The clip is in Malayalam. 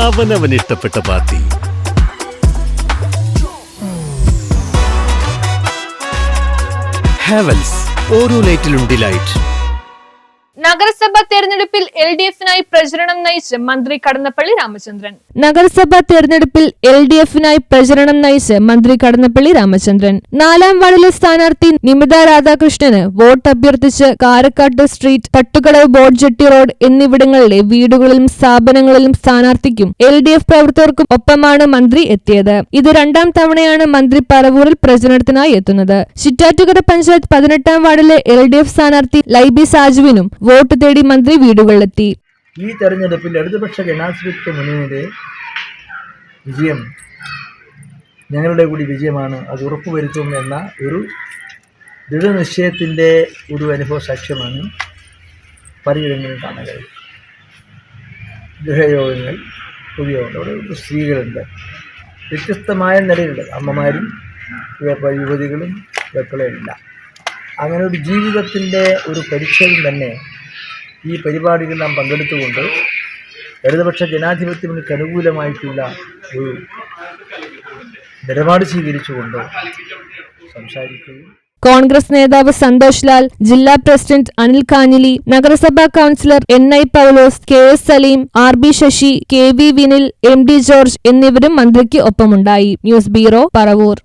അവനവൻ ഇഷ്ടപ്പെട്ട പാർട്ടി. ഹാവൽസ് ഓരോ ലൈറ്റിലും ഡിലൈറ്റ്. നഗരസഭാ തെരഞ്ഞെടുപ്പിൽ എൽ ഡി എഫിനായി പ്രചരണം നയിച്ച് മന്ത്രി കടന്നപ്പള്ളി രാമചന്ദ്രൻ. നഗരസഭാ തെരഞ്ഞെടുപ്പിൽ എൽ ഡി എഫിനായി പ്രചരണം നയിച്ച് മന്ത്രി കടന്നപ്പള്ളി രാമചന്ദ്രൻ. നാലാം വാർഡിലെ സ്ഥാനാർത്ഥി നിമിത രാധാകൃഷ്ണന് vote അഭ്യർത്ഥിച്ച് Karakkattu street Pattukadavu boat jetty എന്നിവിടങ്ങളിലെ വീടുകളിലും സ്ഥാപനങ്ങളിലും സ്ഥാനാർത്ഥിക്കും എൽ ഡി എഫ് പ്രവർത്തകർക്കും ഒപ്പമാണ് മന്ത്രി എത്തിയത്. ഇത് രണ്ടാം തവണയാണ് മന്ത്രി പറവൂരിൽ പ്രചരണത്തിനായി എത്തുന്നത്. ചിറ്റാറ്റുകര പഞ്ചായത്ത് പതിനെട്ടാം വാർഡിലെ എൽ ഡി എഫ് സ്ഥാനാർത്ഥി ലൈബി സാജുവിനും വോട്ട് തേടി മന്ത്രി വീടുകളിലെത്തി. ഈ തെരഞ്ഞെടുപ്പിൽ ഇടതുപക്ഷ ജനാധിപത്യ മുന്നണിയുടെ വിജയം ഞങ്ങളുടെ കൂടി വിജയമാണ്. അത് ഉറപ്പുവരുത്തും എന്ന ഒരു ദൃഢനിശ്ചയത്തിന്റെ ഒരു അനുഭവ സാക്ഷ്യമാണ് പലയിടങ്ങളിലും കാണാൻ കഴിയും ഗൃഹയോഗങ്ങൾ പൊതുയോഗങ്ങൾ അവിടെ സ്ത്രീകളുണ്ട്. വ്യത്യസ്തമായ നിലയിലുള്ള അമ്മമാരും യുവതികളും യുവതികളും യുവാക്കളുമില്ല അങ്ങനെ ഒരു ജീവിതത്തിന്റെ ഒരു പരിച്ഛേദം തന്നെ ഈ പരിപാടിയിൽ നാം പങ്കെടുത്തുകൊണ്ട് ഇടതുപക്ഷ ജനാധിപത്യത്തിന് അനുകൂലമായിട്ടുള്ള ഒരു നിലപാട് സ്വീകരിച്ചുകൊണ്ട് സംസാരിക്കുകയും കോൺഗ്രസ് നേതാവ് സന്തോഷ് ലാൽ ജില്ലാ പ്രസിഡന്റ് അനിൽ കാഞ്ഞിലി നഗരസഭാ councillor N I Paulose K S Saleem R B Sasi K V Vinil M D George എന്നിവരും മന്ത്രിക്ക് ഒപ്പമുണ്ടായി. News bureau Paravur.